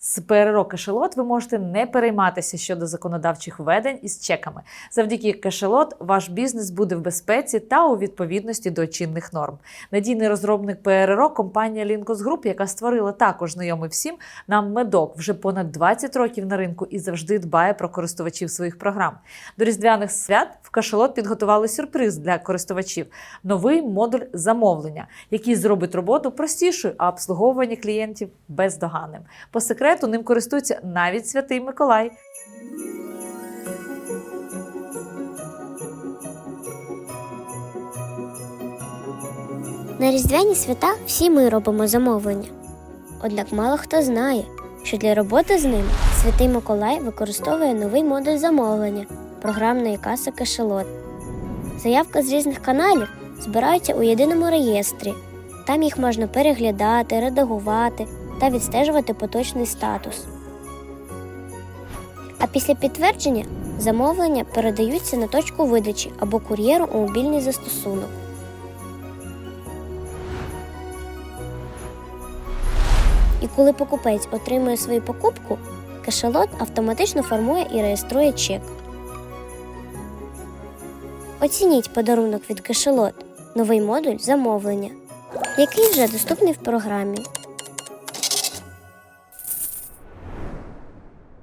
З ПРО Кешелот ви можете не перейматися щодо законодавчих введень із чеками. Завдяки Кешелот ваш бізнес буде в безпеці та у відповідності до чинних норм. Надійний розробник ПРРО компанія Linkos Group, яка створила також знайомий всім нам медок вже понад 20 років на ринку і завжди дбає про користувачів своїх програм. До різдвяних свят в Кашалот підготували сюрприз для користувачів новий модуль замовлення, який зробить роботу простішою, а обслуговування клієнтів бездоганним. По секрету ним користується навіть святий Миколай. На різдвяні свята всі ми робимо замовлення. Однак мало хто знає, що для роботи з ним Святий Миколай використовує новий модуль замовлення програмної каси Кешелот. Заявки з різних каналів збираються у єдиному реєстрі. Там їх можна переглядати, редагувати та відстежувати поточний статус. А після підтвердження замовлення передаються на точку видачі або кур'єру у мобільний застосунок. І коли покупець отримує свою покупку, кешелот автоматично формує і реєструє чек. Оцініть подарунок від кешелот новий модуль замовлення, який вже доступний в програмі.